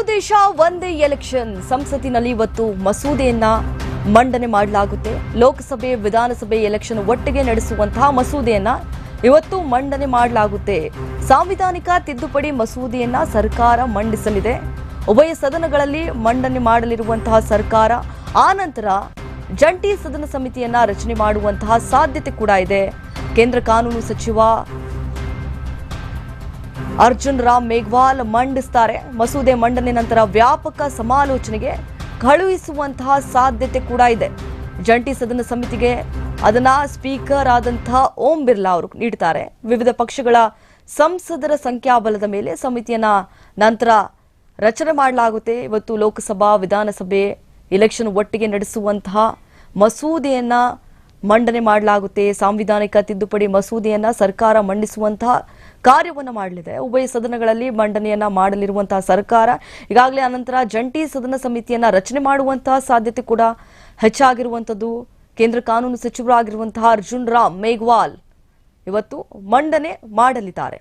ದೇಶ, ಒಂದೇ ಎಲೆಕ್ಷನ್ ಸಂಸತ್ತಿನಲ್ಲಿ ಇವತ್ತು ಮಸೂದೆಯನ್ನ ಮಂಡನೆ ಮಾಡಲಾಗುತ್ತೆ. ಲೋಕಸಭೆ, ವಿಧಾನಸಭೆ ಎಲೆಕ್ಷನ್ ಒಟ್ಟಿಗೆ ನಡೆಸುವಂತಹ ಮಸೂದೆಯನ್ನ ಇವತ್ತು ಮಂಡನೆ ಮಾಡಲಾಗುತ್ತೆ. ಸಾಂವಿಧಾನಿಕ ತಿದ್ದುಪಡಿ ಮಸೂದೆಯನ್ನ ಸರ್ಕಾರ ಮಂಡಿಸಲಿದೆ. ಉಭಯ ಸದನಗಳಲ್ಲಿ ಮಂಡನೆ ಮಾಡಲಿರುವಂತಹ ಸರ್ಕಾರ, ಆ ನಂತರ ಜಂಟಿ ಸದನ ಸಮಿತಿಯನ್ನ ರಚನೆ ಮಾಡುವಂತಹ ಸಾಧ್ಯತೆ ಕೂಡ ಇದೆ. ಕೇಂದ್ರ ಕಾನೂನು ಸಚಿವ ಅರ್ಜುನ್ ರಾಮ್ ಮೇಘ್ವಾಲ್ ಮಂಡಿಸ್ತಾರೆ. ಮಸೂದೆ ಮಂಡನೆ ನಂತರ ವ್ಯಾಪಕ ಸಮಾಲೋಚನೆಗೆ ಕಳುಹಿಸುವಂತಹ ಸಾಧ್ಯತೆ ಕೂಡ ಇದೆ. ಜಂಟಿ ಸದನ ಸಮಿತಿಗೆ ಅದನ್ನ ಸ್ಪೀಕರ್ ಆದಂತಹ ಓಂ ಬಿರ್ಲಾ ಅವರು ನೀಡುತ್ತಾರೆ ವಿವಿಧ ಪಕ್ಷಗಳ ಸಂಸದರ ಸಂಖ್ಯಾಬಲದ ಮೇಲೆ ಸಮಿತಿಯನ್ನ ನಂತರ ರಚನೆ ಮಾಡಲಾಗುತ್ತೆ. ಇವತ್ತು ಲೋಕಸಭಾ ವಿಧಾನಸಭೆ ಎಲೆಕ್ಷನ್ ಒಟ್ಟಿಗೆ ನಡೆಸುವಂತಹ ಮಸೂದೆಯನ್ನ ಮಂಡನೆ ಮಾಡಲಾಗುತ್ತೆ. ಸಾಂವಿಧಾನಿಕ ತಿದ್ದುಪಡಿ ಮಸೂದೆಯನ್ನ ಸರ್ಕಾರ ಮಂಡಿಸುವಂತಹ ಕಾರ್ಯವನ್ನು ಮಾಡಲಿದೆ. ಉಭಯ ಸದನಗಳಲ್ಲಿ ಮಂಡನೆಯನ್ನ ಮಾಡಲಿರುವಂತಹ ಸರ್ಕಾರ ಈಗಾಗಲೇ ಅನಂತರ ಜಂಟಿ ಸದನ ಸಮಿತಿಯನ್ನ ರಚನೆ ಮಾಡುವಂತಹ ಸಾಧ್ಯತೆ ಕೂಡ ಹೆಚ್ಚಾಗಿರುವಂತದ್ದು ಕೇಂದ್ರ ಕಾನೂನು ಸಚಿವರಾಗಿರುವಂತಹ ಅರ್ಜುನ್ ರಾಮ್ ಮೇಘ್ವಾಲ್ ಇವತ್ತು ಮಂಡನೆ ಮಾಡಲಿದ್ದಾರೆ.